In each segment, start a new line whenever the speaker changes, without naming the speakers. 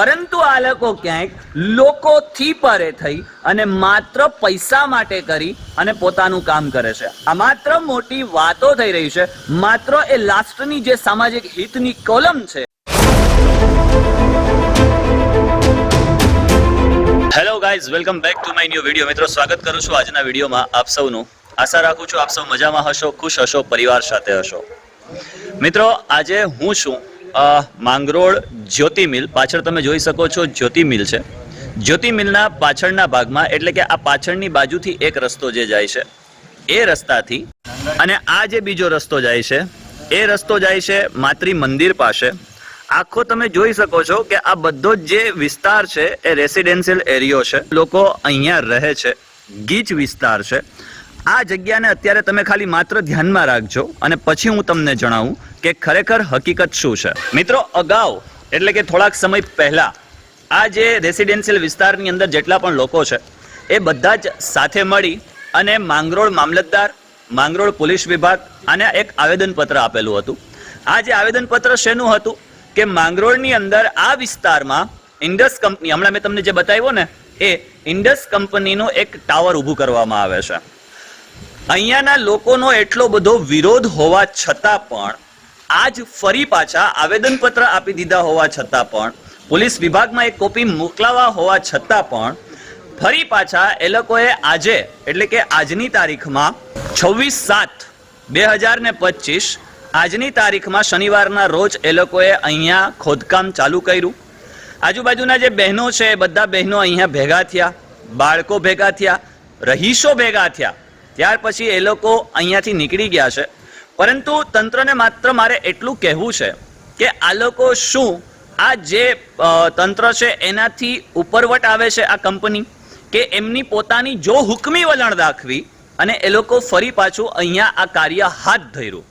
પરંતુ આ લોકો ક્યાંક લોકોથી પરે થઈ અને માત્ર પૈસા માટે કરી અને પોતાનું કામ કરે છે. આ માત્ર મોટી વાતો થઈ રહી છે. માત્ર એ લાસ્ટની જે સામાજિક હિતની કોલમ છે. Hello guys welcome back to my new video મિત્રો, સ્વાગત કરું છું આજના વિડીયોમાં આપ સૌનું. આશા રાખું છું આપ સૌ મજામાં હશો, ખુશ હશો, પરિવાર સાથે હશો. મિત્રો, આજે હું છું માંગરોળ જ્યોતિ મિલ પાછળ તમે જોઈ શકો છો જ્યોતિ મિલ છે. જ્યોતિ મિલના પાછળના ભાગમાં, એટલે કે આ પાછળની બાજુથી એક રસ્તો જે જાય છે, એ રસ્તાથી અને આ જે બીજો રસ્તો જાય છે, એ રસ્તો જાય છે માતૃ મંદિર પાસે. આખો તમે જોઈ શકો છો કે આ બધો જે વિસ્તાર છે, એ રેસિડેન્શિયલ એરિયો છે. લોકો અહીંયા રહે છે. ગીચ વિસ્તાર છે. આ જગ્યાને અત્યારે તમે ખાલી માત્ર ધ્યાનમાં રાખજો અને પછી હું તમને જણાવું કે ખરેખર હકીકત શું છે. મિત્રો, અગાઉ, એટલે કે થોડાક સમય પહેલા, આ જે રેસિડેન્શિયલ વિસ્તારની અંદર જેટલા પણ લોકો છે, એ બધા જ સાથે મળી અને માંગરોળ મામલતદાર, માંગરોળ પોલીસ વિભાગ અને એક આવેદનપત્ર આપેલું હતું. આ જે આવેદનપત્ર શેનું હતું કે માંગરોળની અંદર આ વિસ્તારમાં ઇન્ડસ કંપની, હમણાં મેં તમને જે બતાવ્યો ને, એ ઇન્ડસ કંપનીનું એક ટાવર ઊભું કરવામાં આવે છે. અહીંયાના લોકોનો એટલો બધો વિરોધ હોવા છતાં પણ, આજ ફરી પાછા આવેદનપત્ર આપી દીધા હોવા છતાં પણ, પોલીસ વિભાગમાં એક કોપી મોકલાવા હોવા છતાં પણ, ફરી પાછા એ લોકોએ આજે, એટલે કે આજની તારીખમાં, છવ્વીસ સાત બે હજાર ને પચીસ, આજની તારીખમાં શનિવારના રોજ એ લોકોએ અહીંયા ખોદકામ ચાલુ કર્યું. આજુબાજુના જે બહેનો છે, એ બધા બહેનો અહીંયા ભેગા થયા, બાળકો ભેગા થયા, રહીશો ભેગા થયા. ત્યાર પછી એ લોકો અહીંયાથી નીકળી ગયા છે. પરંતુ તંત્રને માત્ર મારે એટલું કહેવું છે કે આ લોકો શું, આ જે તંત્ર છે એનાથી ઉપરવટ આવે છે આ કંપની? કે એમની પોતાની જો હુકમી વલણ દાખવી અને એ લોકો ફરી પાછું અહીંયા આ કાર્ય હાથ ધર્યું.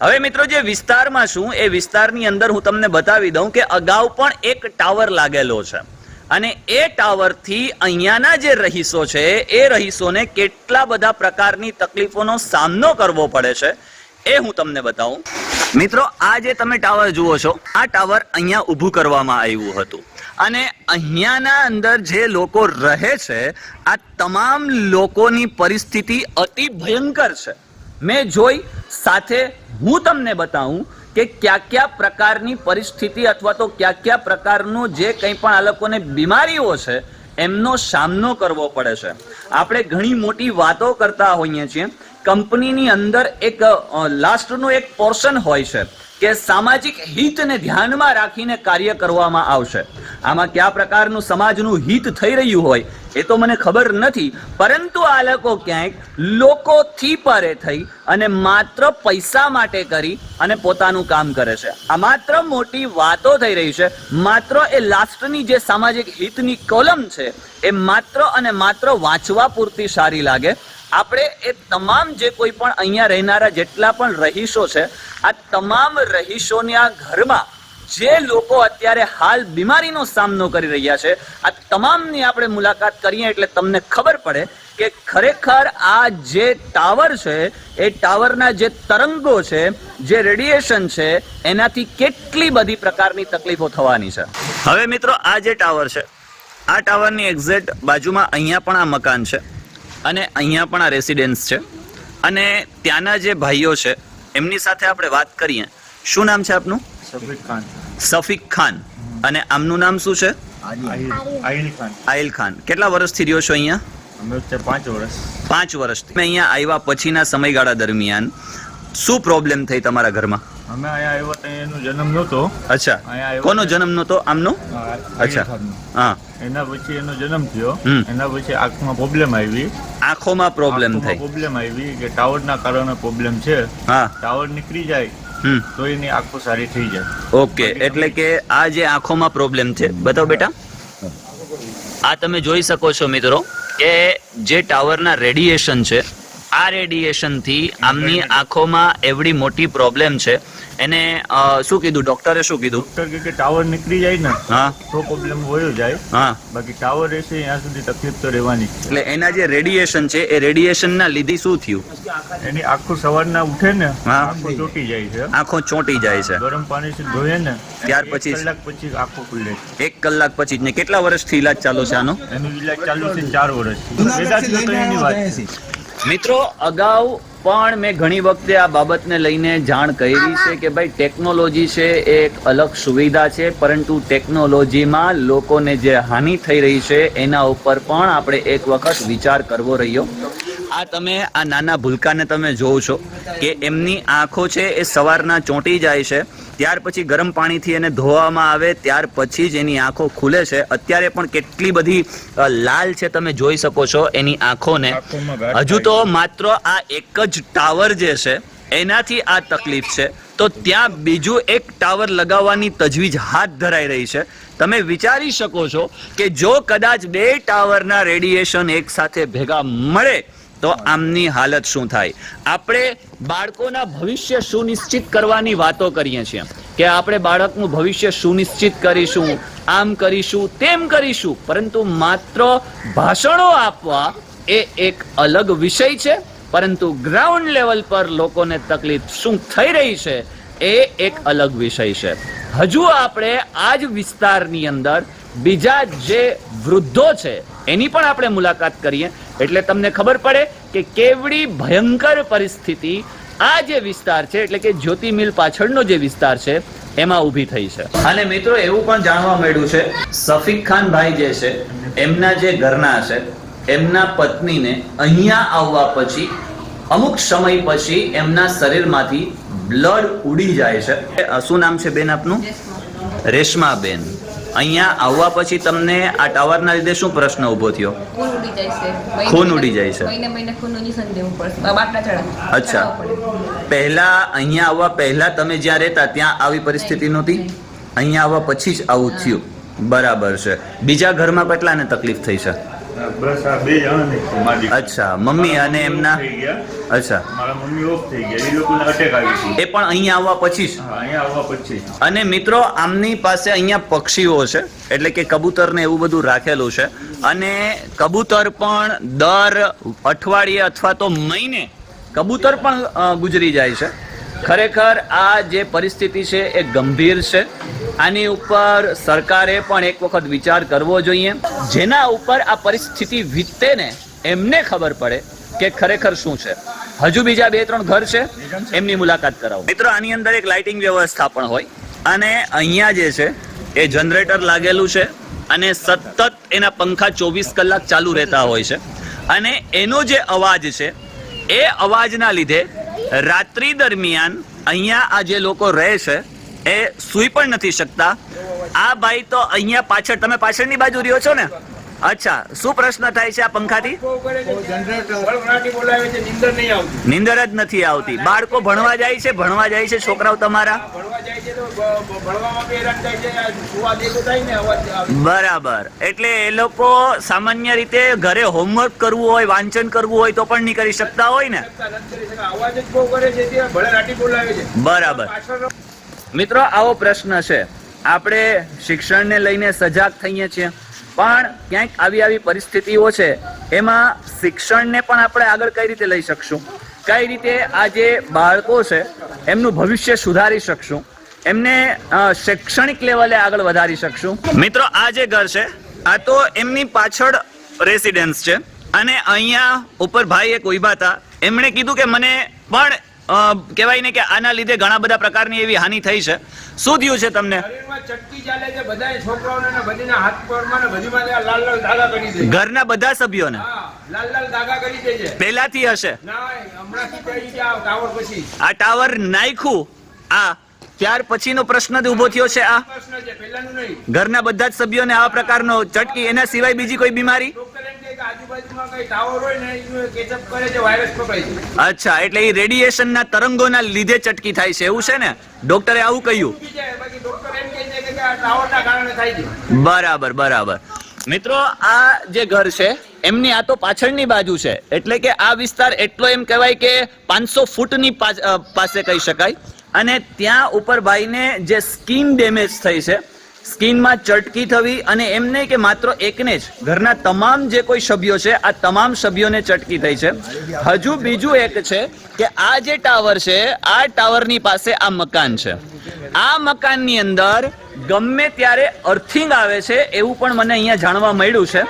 હવે મિત્રો જે વિસ્તારમાં શું એ વિસ્તારની અંદર હું તમને બતાવી દઉં કે અગાઉ પણ એક ટાવર લાગેલો છે. અને એ ટાવરથી અહીંયાના જે રહીશો છે, એ રહીશોને કેટલા બધા પ્રકારની તકલીફોનો સામનો કરવો પડે છે, એ હું તમને બતાવું. મિત્રો, આ જે તમે ટાવર જુઓ છો, આ ટાવર અહીંયા ઊભું કરવામાં આવ્યું હતું. અને અહીંયાના અંદર જે લોકો રહે છે, આ તમામ લોકોની પરિસ્થિતિ અતિ ભયંકર છે. મેં જોઈ, સાથે હું તમને બતાવું કે કયા કયા પ્રકારની પરિસ્થિતિ અથવા તો કયા કયા પ્રકારનું જે કંઈ પણ આ લોકોને બીમારીઓ છે, એમનો સામનો કરવો પડે છે. આપણે ઘણી મોટી વાતો કરતા હોઈએ છીએ. કંપનીની અંદર એક લાસ્ટનું એક પોર્શન હોય છે કે સામાજિક હિતને ધ્યાનમાં રાખીને કાર્ય કરવામાં આવશે. આમાં કયા પ્રકારનું સમાજનું હિત થઈ રહ્યું હોય એ તો મને ખબર નથી, પરંતુ આ લોકો ક્યાંક લોકોથી પરે થઈ અને માત્ર પૈસા માટે કરી અને પોતાનું કામ કરે છે. આ માત્ર મોટી વાતો થઈ રહી છે. માત્ર એ લાસ્ટની જે સામાજિક હિતની કોલમ છે, એ માત્ર અને માત્ર વાંચવા પૂરતી સારી લાગે. આપણે એ તમામ જે કોઈ પણ અહીંયા રહેનારા જેટલા પણ રહીશો છે, આ તમામ રહીશોના ઘરમાં જે લોકો અત્યારે હાલ બીમારીનો સામનો કરી રહ્યા છે, આ તમામની આપણે મુલાકાત કરીએ એટલે તમને ખબર પડે કે ખરેખર આ જે ટાવર છે, એ ટાવરના જે તરંગો છે, જે રેડિયેશન છે, એનાથી કેટલી બધી પ્રકારની તકલીફો થવાની છે. હવે મિત્રો, આ જે ટાવર છે, આ ટાવરની એક્ઝેક્ટ બાજુમાં અહીંયા પણ આ મકાન છે અને અહીંયા પણ આ રેસિડેન્સ છે અને ત્યાંના જે ભાઈઓ છે, એમની સાથે આપણે વાત કરીએ. શું નામ છે આપનું?
સફીદ ખાન.
સફીક ખાન. અને આમનું નામ શું છે?
આહિલ. ખાન.
આયલ ખાન. કેટલા વર્ષથી રહ્યો છો અહીંયા?
પાંચ વર્ષ.
પાંચ વર્ષથી. મેં અહીંયા આવ્યા પછીના સમયગાળા દરમિયાન શું પ્રોબ્લેમ થઈ તમારા ઘરમાં?
અમે અહીંયા આવ્યા ત્યાં એનો જન્મ નહોતો.
અચ્છા. કોનો જન્મ નહોતો? આમનો? અચ્છા. હા.
એના પછી એનો જન્મ થયો.
હમ.
એના પછી આંખમાં પ્રોબ્લેમ આવી.
આંખોમાં પ્રોબ્લેમ થઈ
પ્રોબ્લેમ આવી કે ટાવરના કારણે પ્રોબ્લેમ છે.
હા.
ટાવર નીકળી જાય. તો એની આંખો સારી થઈ જાય.
ઓકે એટલે કે આ જે આંખોમાં પ્રોબ્લેમ છે બતાવો બેટા. આ તમે જોઈ શકો છો મિત્રો કે જે ટાવરના રેડિયેશન છે આ રેડિયેશનથી આમની આંખોમાં એવડી મોટી પ્રોબ્લેમ છે. એને શું કીધું? ડોક્ટરે શું કીધું?
ડોક્ટર કહે કે ટાવર નીકળી જાય ને
હા.
તો પ્રોબ્લેમ હોય જાય.
હા.
બાકી ટાવર રહેશે ત્યાં સુધી તકલીફ તો રહેવાની
એટલે એના જે રેડિયેશન છે એ રેડિયેશનના લીધે શું થયું?
એની આખું સવારના ઉઠે ને
હા.
આખું ચોટી જાય છે.
આંખો ચોંટી જાય છે.
ગરમ પાણીથી ધોયે ને
ત્યાર પછી?
કલાક પછી આખું ખુલે
એક કલાક પછી ને કેટલા વર્ષથી ઇલાજ ચાલુ છે આનો?
એનો ઇલાજ ચાલુ છે ચાર વર્ષથી.
મિત્રો, અગાઉ પણ મેં ઘણી વખતે આ બાબતને લઈને જાણ કરી છે કે ભાઈ, ટેકનોલોજી છે એ એક અલગ સુવિધા છે, પરંતુ ટેકનોલોજીમાં લોકોને જે હાનિ થઈ રહી છે, એના ઉપર પણ આપણે એક વખત વિચાર કરવો રહ્યો. આ તમે આ નાના ભૂલકાને તમે જોવો છો કે એમની આંખો છે એ સવારના ચોંટી જાય છે ત્યાર પછી ગરમ પાણીથી એને ધોવામાં આવે ત્યાર પછી જ એની આંખો ખુલે છે. અત્યારે પણ કેટલી બધી લાલ છે તમે જોઈ શકો છો એની આંખોને. હજુ તો માત્ર આ એક જ ટાવર જે છે એનાથી આ તકલીફ છે. તો ત્યાં બીજું એક ટાવર લગાવવાની તજવીજ હાથ ધરાઈ રહી છે. તમે વિચારી શકો છો કે જો કદાચ બે ટાવરના રેડિયેશન એક સાથે ભેગા મળે તો આમની હાલત શું થાય? આપણે બાળકોના ભવિષ્ય સુનિશ્ચિત કરવાની વાતો કરીએ છીએ. કે આપણે બાળકનું ભવિષ્ય સુનિશ્ચિત કરીશું, આમ કરીશું, તેમ કરીશું. પરંતુ માત્ર ભાષણો આપવા એ એક અલગ વિષય છે. પરંતુ ગ્રાઉન્ડ લેવલ પર લોકોને તકલીફ શું થઈ રહી છે એ એક અલગ વિષય છે. હજુ આપણે આ જ વિસ્તારની અંદર બીજા જે વૃદ્ધો છે, એની પણ આપણે મુલાકાત કરીએ. એટલે તમને ખબર પડે કે કેવડી ભયંકર પરિસ્થિતિ આ જે વિસ્તાર છે એટલે કે જ્યોતિ મિલ પાછળનો જે વિસ્તાર છે એમાં ઊભી થઈ છે. અને મિત્રો એવું પણ જાણવા મળ્યું છે સફીક ખાન ભાઈ જે છે એમના જે ઘરના છે એમના પત્નીને અહીંયા આવવા પછી અમુક સમય પછી એમના શરીરમાંથી બ્લડ ઉડી જાય છે. શું નામ છે બેન આપનું? રેશમાબેન. અહીંયા આવવા પછી તમને આ ટાવરના લીધે શું પ્રશ્ન ઊભો થયો?
ખૂન ઉડી જાય છે.
ખૂન ઉડી જાય છે.
મહિને મહિને ખૂનનું ઇન્જેક્શન દેવું પડશે બાટલા ચડાવવા
અચ્છા. પહેલા અહીંયા આવવા પહેલા તમે જ્યાં રહેતા ત્યાં આવી પરિસ્થિતિ નહોતી? અહીંયા આવવા પછી જ આવું થયું. બરાબર છે. બીજા ઘરમાં કેટલાને તકલીફ થઈ છે?
બસ આ બે જણ ને મારી
અચ્છા મમ્મી અને એમના? અચ્છા.
મારા મમ્મી ઓફ થઈ ગયા. એ લોકોને અટેક આવી હતી.
એ પણ અહીંયા આવવા પછી જ?
અહીંયા આવવા પછી
અને મિત્રો આમની પાસે અહીંયા પક્ષીઓ છે એટલે કે કબૂતર ને એવું બધું રાખેલું છે. અને કબૂતર પણ દર અઠવાડિયે અથવા તો મહિને કબૂતર પણ ગુજરી જાય છે. ખરેખર આ જે પરિસ્થિતિ છે એ ગંભીર છે. આની ઉપર સરકારે પણ એક વખત વિચાર કરવો જોઈએ. જેના ઉપર આ પરિસ્થિતિ વીતે ને એમને ખબર પડે કે ખરેખર શું છે. હજુ બીજા બે ત્રણ ઘર છે, એમની મુલાકાત કરાવો. મિત્રો, આની અંદર એક લાઇટિંગ વ્યવસ્થા પણ હોય. અને અહીંયા જે છે, એ જનરેટર લાગેલું છે અને સતત એના પંખા ચોવીસ કલાક ચાલુ રહેતા હોય છે. અને એનો જે અવાજ છે, એ અવાજના લીધે રાત્રિ દરમિયાન અહીંયા આ જે લોકો રહે છે, એ સૂઈ પણ નથી શકતા. આ ભાઈ તો અહીંયા પાછળ, તમે પાછળની બાજુ રહ્યો છો ને? અચ્છા, શું પ્રશ્ન થાય છે આ પંખાથી?
નીંદર
જ નથી આવતી. બાળકો ભણવા જાય છે, ભણવા જાય છે છોકરાઓ તમારા? બરાબર. એટલે એ લોકો સામાન્ય રીતે ઘરે હોમવર્ક કરવું હોય, વાંચન કરવું હોય તો પણ નહીં કરી શકતા હોય ને? બરાબર. મિત્રો, આવો પ્રશ્ન છે. આપણે શિક્ષણને લઈને સજાગ થઈએ છીએ. પણ ક્યાંક આવી આવી પરિસ્થિતિઓ છે, એમાં શિક્ષણને પણ આપણે આગળ કઈ રીતે લઈ શકશું? કઈ રીતે આ જે બાળકો છે, એમનું ભવિષ્ય સુધારી શકશું? એમને શૈક્ષણિક લેવલે આગળ વધારી શકશું? મિત્રો, આ જે ઘર છે, આ તો એમની પાછળ રેસિડેન્સ છે. અને અહીંયા ઉપર ભાઈ એક ઊભા હતા. એમણે કીધું કે મને પણ કહેવાય ને કે આના લીધે ઘણા બધા પ્રકારની એવી હાનિ થઈ છે. શું થયું છે તમને. ઘરના બધા સભ્યોને? પહેલાથી હશે?
આ ટાવર
નાખ્યું? આ ત્યાર પછીનો પ્રશ્ન જ ઊભો થયો છે આ? ઘરના બધા જ સભ્યોને આવા પ્રકારનો ચટકી એના સિવાય બીજી કોઈ બીમારી? અચ્છા એટલે એ રેડિયેશનના તરંગોના લીધે ચટકી થાય છે એવું છે ને? ડોક્ટરે આવું કહ્યું. બરાબર બરાબર. મિત્રો આ જે ઘર છે એમની આ તો પાછળની બાજુ છે. એટલે કે આ વિસ્તાર એટલો એમ કહેવાય કે પાંચસો ફૂટની પાસે કહી શકાય. અને ત્યાં ઉપર ભાઈને જે સ્કીન ડેમેજ થઈ છે સ્કિનમાં ચટકી થવી અને એમ નહીં કે માત્ર એકને જ. ઘરના તમામ જે કોઈ સભ્યો છે, આ તમામ સભ્યોને ચટકી થઈ છે. હજુ બીજું એક છે કે આ જે ટાવર છે, આ ટાવરની પાસે આ મકાન છે. આ મકાનની અંદર ગમે ત્યારે અર્થિંગ આવે છે એવું પણ મને અહીંયા જાણવા મળ્યું છે.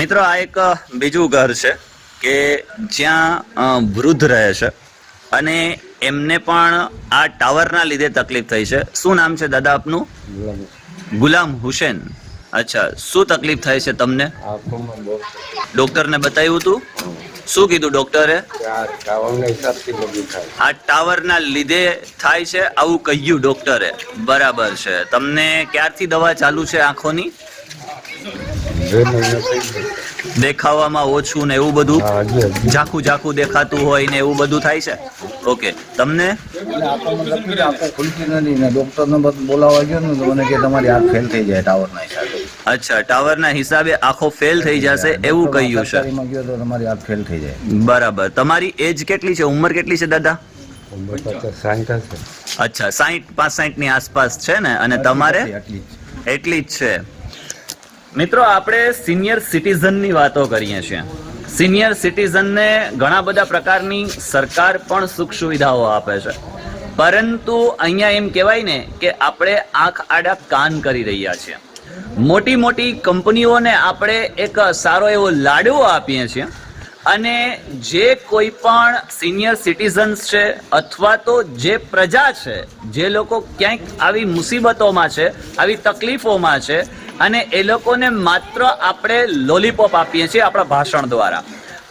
મિત્રો, આ એક બીજું ઘર છે કે જ્યાં વૃદ્ધ રહે છે. અને એમને પણ આ ટાવરના લીધે તકલીફ થઈ છે. શું નામ છે દાદા આપનું? ગુલામ હુસેન. અચ્છા શું તકલીફ થાય છે તમને? ડોક્ટરને બતાવ્યું હતું? શું કીધું ડોક્ટરે?
આ
ટાવરના લીધે થાય છે આવું કહ્યું ડોક્ટરે. બરાબર છે. તમને ક્યારથી દવા ચાલુ છે આંખોની? દેખાવામાં ઓછું ને એવું બધું? ઝાખું ઝાખું દેખાતું હોય ને એવું બધું થાય છે? ઓકે તમને?
ને બધું બોલાવવા ગયો ને મને કે તમારી આંખ ફેલ થઈ જાય ટાવરના હિસાબે
અચ્છા ટાવરના હિસાબે આંખો ફેલ થઈ જશે એવું કહ્યું છે.
ગયો તો તમારી આંખ ફેલ થઈ જાય
બરાબર. તમારી એજ કેટલી છે? ઉંમર કેટલી છે દાદા? અચ્છા સાહીઠ પાંચ સાહીઠ પાસઠની આસપાસ છે ને? અને તમારે? એટલી જ છે. મિત્રો, આપણે સિનિયર સિટીઝનની વાતો કરીએ છીએ. સિનિયર સિટીઝનને ઘણા બધા પ્રકારની સરકાર પણ સુખ સુવિધાઓ આપે છે. પરંતુ અહીંયા એમ કહેવાય ને કે આપણે આંખ આડા કાન કરી રહ્યા છીએ. મોટી મોટી કંપનીઓને આપણે એક સારો એવો લાડવો આપીએ છીએ. અને જે કોઈ પણ સિનિયર સિટીઝન્સ છે અથવા તો જે પ્રજા છે, જે લોકો ક્યાંક આવી મુસીબતોમાં છે, આવી તકલીફોમાં છે અને એ લોકોને માત્ર આપણે લોલીપોપ આપીએ છીએ આપણા ભાષણ દ્વારા.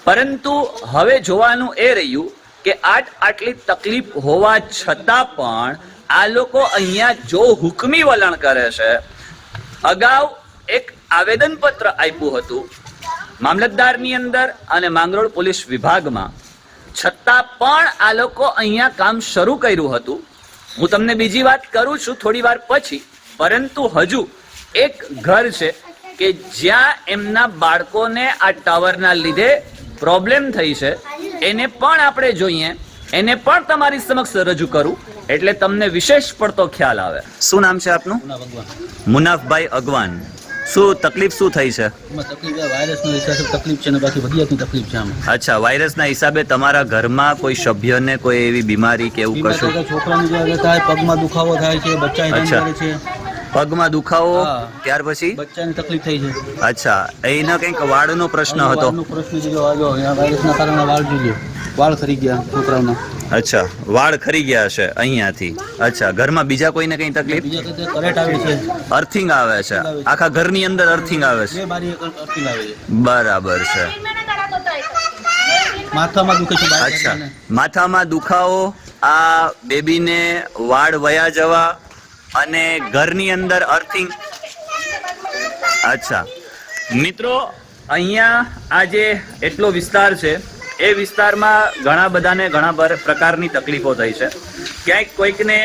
પરંતુ હવે જોવાનું એ રહ્યું કે આટ આટલી તકલીફ હોવા છતાં પણ આ લોકો અહીંયા જો હુકમી વલણ કરે છે, અગાઉ એક આવેદનપત્ર આપ્યું હતું મામલતદારની અંદર અને માંગરોળ પોલીસ વિભાગમાં. છતાં પણ આ લોકો અહીંયા કામ શરૂ કર્યું હતું. હું તમને બીજી વાત કરું છું થોડી વાર પછી, પરંતુ હજુ એક ઘર છે કે જ્યાં એમના બાળકોને આ ટાવરના લીધે પ્રોબ્લેમ થઈ છે. એને પણ આપણે જોઈએ. એને પણ તમારી સમક્ષ રજૂ કરું. એટલે તમને વિશેષ પડતો ખ્યાલ આવે. શું નામ છે આપનું? મુનાફભાઈ અગવાન. શું તકલીફ શું થઈ છે?
તકલીફ છે બાકી બધી તકલીફ છે
અચ્છા વાયરસના હિસાબે તમારા ઘરમાં કોઈ સભ્યને કોઈ એવી બીમારી કે એવું કશું?
છોકરાને પગમાં દુખાવો થાય છે બચ્ચા છે
પગમાં દુખાવો. ત્યાર પછી?
બચ્ચાને તકલીફ થઈ છે.
અચ્છા એનો કંઈક વાળનો પ્રશ્ન હતો.
પ્રશ્ન જો આવ્યો વાયરસના કારણે વાળ જોઈએ વાળ ખરી ગયા છોકરાઓના.
અચ્છા વાળ ખરી ગયા છે અહીંયાથી. અચ્છા ઘરમાં બીજા કોઈને કઈ તકલીફ?
બીજા આવે છે.
અર્થિંગ આવે છે. આખા ઘરની અંદર અર્થિંગ આવે છે. બરાબર છે.
માથામાં દુખે છે
અચ્છા
ને.
માથામાં દુખાવો આ બેબીને વાળ વયા જવા અને ઘરની અંદર અર્થિંગ અચ્છા. મિત્રો, અહીંયા આ જે એટલો વિસ્તાર છે, એ વિસ્તારમાં ઘણા બધાને ઘણા પ્રકારની તકલીફો થઈ છે. ક્યાંક કોઈકને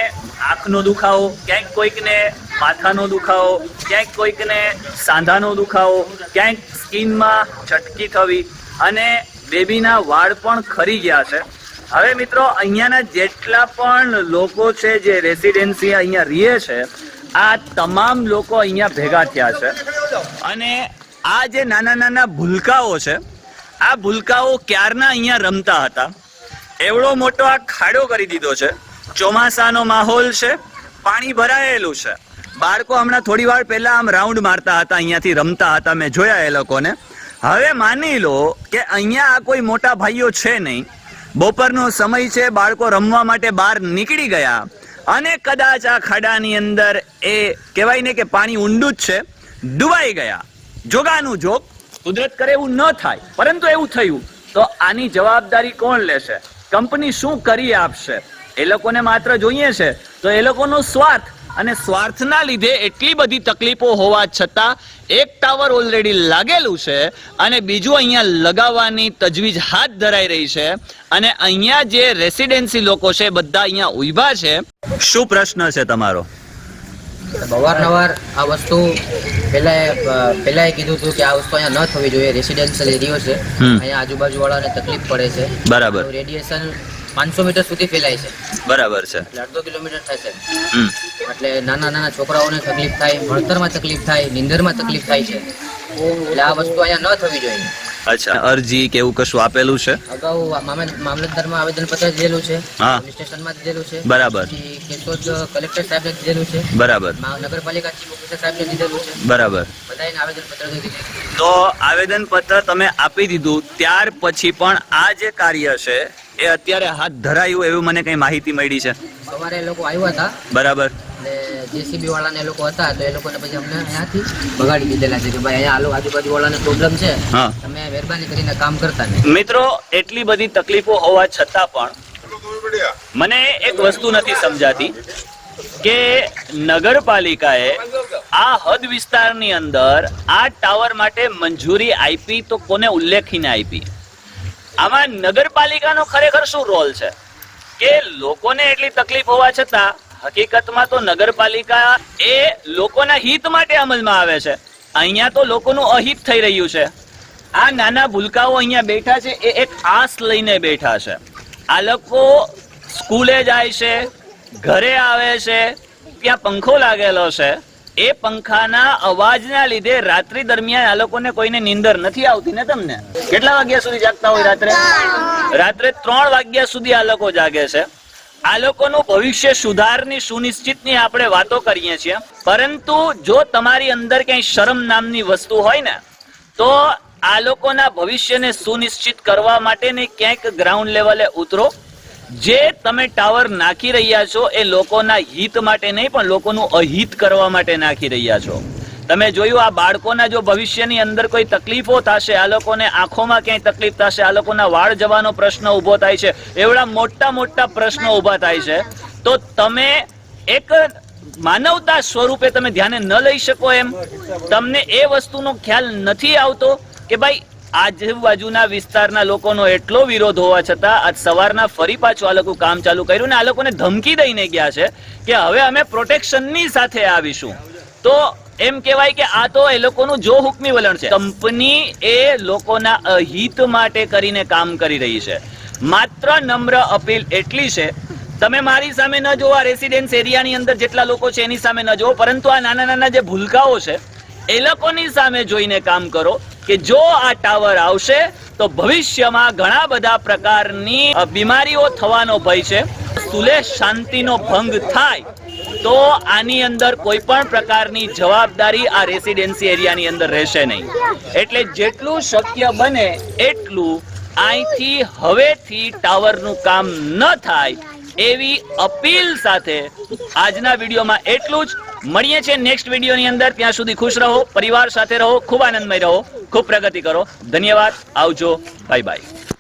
આંખનો દુખાવો, ક્યાંક કોઈકને માથાનો દુખાવો, ક્યાંક કોઈકને સાંધાનો દુખાવો, ક્યાંક સ્કિનમાં ચટકી થવી અને બેબીના વાળ પણ ખરી ગયા છે. હવે મિત્રો, અહીંયાના જેટલા પણ લોકો છે જે રેસિડેન્સી અહીંયા રહે છે, આ તમામ લોકો અહીંયા ભેગા થયા છે. અને આ જે નાના નાના ભૂલકાઓ છે, આ ભૂલકાઓ ક્યારના અહીંયા રમતા હતા? એવડો મોટો આ ખાડો કરી દીધો છે. ચોમાસાનો માહોલ છે, પાણી ભરાયેલું છે. બાળકો હમણાં થોડી વાર પહેલા આમ રાઉન્ડ મારતા હતા, અહીંયાથી રમતા હતા, મેં જોયા એ લોકોને. હવે માની લો કે અહીંયા આ કોઈ મોટા ભાઈઓ છે નહીં. બપોરનો સમય છે, બાળકો રમવા માટે બહાર નીકળી ગયા. અને કદાચ આ ખાડાની અંદર એ કહેવાય ને કે પાણી ઊંડું જ છે, ડૂબાઈ ગયા. જોગાનું જોગ કુદરત કરે એવું ન થાય, પરંતુ એવું થયું. તો આની જવાબદારી કોણ લેશે? કંપની શું કરી આપશે? એ લોકોને માત્ર જોઈએ છે. તો એ લોકોનો સ્વાર્થ અને સ્વાર્થના લીધે એટલી બધી તકલીફો હોવા છતાં એક ટાવર ઓલરેડી લાગેલું છે અને બીજું અહીંયા લગાવવાની તજવીજ હાથ ધરાઈ રહી છે અને અહીંયા જે રેસિડેન્સી લોકો છે બધા અહીંયા ઊભા છે. શું પ્રશ્ન છે તમારો?
અવારનવાર આ વસ્તુ પહેલા પહેલા એ કીધું હતું કે આ વસ્તુ અહીંયા ન થવી જોઈએ રેસિડેન્શિયલ એરિયો છે. અહીંયા આજુબાજુ વાળાને તકલીફ પડે છે.
બરાબર.
રેડિયેશન પાંચસો મીટર સુધી ફેલાય છે.
બરાબર છે.
એટલે અડધો કિલોમીટર થશે
છે.
એટલે નાના નાના છોકરાઓને તકલીફ થાય ભણતરમાં તકલીફ થાય નિંદરમાં તકલીફ થાય છે. એટલે આ વસ્તુ અહીંયા ન થવી જોઈએ.
અચ્છા. અરજી કે એવું કશું આપેલું છે?
અગાઉ મામલ- આવેદન આવેદનપત્ર દીધેલું છે.
હા.
પોલીસ સ્ટેશનમાં દીધેલું છે.
બરાબર.
કેશોદ કલેક્ટર સાહેબને દીધેલું છે.
બરાબર.
નગરપાલિકા ચીફ ઓફિસર સાહેબને દીધેલું છે.
બરાબર.
બધાને આવેદનપત્ર દીધેલું
તો આવેદન પત્ર તમે આપી દીધું ત્યાર પછી પણ આ જે કાર્ય છે એ અત્યારે હાથ ધરાયું એવું મને કઈ માહિતી મળી છે?
સવારે લોકો આવ્યા હતા.
બરાબર.
એટલે જેસીબી વાળાને એ લોકો હતા તો એ લોકોને પછી અમને અહીંયાથી બગાડી દીધેલા છે કે ભાઈ અહીંયા આલો આજુબાજુ વાળાને પ્રોબ્લેમ છે તમે મહેરબાની કરીને કામ કરતા નહીં.
મિત્રો એટલી બધી તકલીફો હોવા છતાં પણ મને એક વસ્તુ નથી સમજાતી કે નગરપાલિકાએ આ હદ વિસ્તારની અંદર આ ટાવર માટે મંજૂરી આપી તો કોને ઉલ્લેખીને આપી? આમાં નગરપાલિકાનો ખરેખર શું રોલ છે? કે લોકોને એટલી તકલીફ હોવા છતાં હકીકતમાં તો નગરપાલિકા એ લોકોના હિત માટે અમલમાં આવે છે. અહીંયા તો લોકોનું અહિત થઈ રહ્યું છે. આ નાના ભૂલકાઓ અહીંયા બેઠા છે, એ એક આસ લઈને બેઠા છે. આ લોકો સ્કૂલે જાય છે, ઘરે આવે છે, ત્યાં પંખો લાગેલો છે. એ પંખાના અવાજના લીધે રાત્રિ દરમિયાન આ લોકોને કોઈને નીંદર નથી આવતી ને તમને? કેટલા વાગ્યા સુધી જાગતા હોય રાત્રે? રાત્રે ત્રણ વાગ્યા સુધી આ લોકો જાગે છે. આ લોકોનું ભવિષ્ય સુધારની સુનિશ્ચિતની આપણે વાતો કરીએ છીએ. પરંતુ જો તમારી અંદર ક્યાંય શરમ નામની વસ્તુ હોય ને, તો આ લોકોના ભવિષ્યને સુનિશ્ચિત કરવા માટે ને ક્યાંક ગ્રાઉન્ડ લેવલે ઉતરો. જે તમે ટાવર નાખી રહ્યા છો એ લોકોના હિત માટે નહીં, પણ લોકોનું અહિત કરવા માટે નાખી રહ્યા છો. તમે જોયું આ બાળકોના જો ભવિષ્યની અંદર કોઈ તકલીફો થશે, આ લોકોને આંખોમાં ક્યાંય તકલીફ થશે, આ લોકોના વાળ જવાનો પ્રશ્ન ઊભો થાય છે, એવડા મોટા મોટા પ્રશ્નો ઊભા થાય છે, તો તમે એક માનવતા સ્વરૂપે તમે ધ્યાને ન લઈ શકો એમ. તમને એ વસ્તુનો ખ્યાલ નથી આવતો કે ભાઈ આજુબાજુના વિસ્તારના લોકોનો એટલો વિરોધ હોવા છતાં આજ સવારના ફરી પાછું આ લોકો કામ ચાલુ કર્યું ને આ લોકોને ધમકી દઈને ગયા છે કે હવે અમે પ્રોટેક્શનની સાથે આવીશું. તો એમ કહેવાય કે આ તો એ લોકોનું જો હુકમી વલણ છે. કંપની એ લોકોના અહિત માટે કરીને કામ કરી રહી છે. માત્ર નમ્ર અપીલ એટલી છે, તમે મારી સામે ન જોવો આ રેસિડેન્સ એરિયાની અંદર જેટલા લોકો છે એની સામે ન જોવો પરંતુ આ નાના નાના જે ભૂલકાઓ છે, એ લોકોની સામે જોઈને કામ કરો કે જો આ ટાવર આવશે, તો ભવિષ્યમાં ઘણા બધા પ્રકારની બીમારીઓ થવાનો ભય છે. સુલેહ શાંતિનો ભંગ થાય. તો આની અંદર કોઈ પણ પ્રકારની જવાબદારી આ રેસિડેન્સી એરિયાની અંદર રહેશે નહીં. એટલે જેટલું શક્ય બને એટલું અહીંથી હવેથી ટાવરનું કામ ન થાય એવી અપીલ સાથે આજના વિડીયોમાં એટલું જ. મળીએ છીએ નેક્સ્ટ વિડીયોની અંદર. ત્યાં સુધી ખુશ રહો, પરિવાર સાથે રહો, ખૂબ આનંદમય રહો, ખૂબ પ્રગતિ કરો. ધન્યવાદ. આવજો. Bye bye.